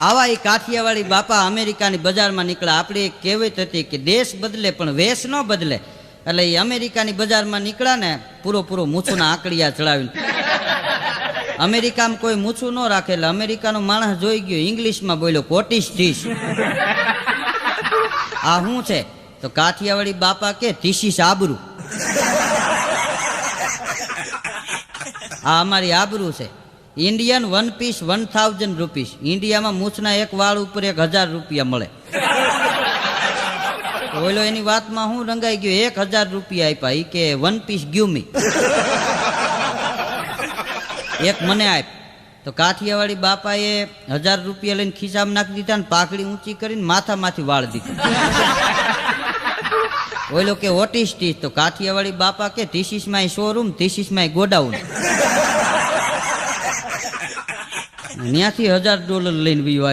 આવા એ કાઠિયાવાડી બાપા અમેરિકાની બજારમાં નીકળ્યા આપણે એક કહેવત હતી કે દેશ બદલે પણ વેશ ન બદલે. એટલે એ અમેરિકાની બજારમાં નીકળ્યા ને પૂરો પૂરો મૂછુના આંકડિયા ચડાવીને. અમેરિકામાં કોઈ મૂછું ન રાખે એટલે અમેરિકાનો માણસ જોઈ ગયો. ઇંગ્લિશમાં બોલ્યો કોટીશ ધીશ આ શું છે? તો કાઠિયાવાડી બાપા કે ટીસીસ આબરૂ આ અમારી આબરૂ છે. Indian one piece one thousand rupees ઇન્ડિયામાં મૂછના એક વાળ ઉપર એક હજાર રૂપિયા મળે. ઓલો એની વાતમાં હું રંગાઈ ગયો, એક હજાર રૂપિયા આપ્યા. એ કે વન પીસ ગ્યુમી એક મને આપ. તો કાઠિયાવાડી બાપાએ હજાર રૂપિયા લઈને ખિસ્સામાં નાખી દીધા ને પાકડી ઊંચી કરીને માથામાંથી વાળ દીધા. ઓલો કે ઓટીસ ટીસ તો કાઠિયાવાડી બાપા કે ટીસીસમાં શોરૂમ ટીસીસમાં ગોડાઉન ત્યાંથી હજાર ડોલર લઈને આવ્યો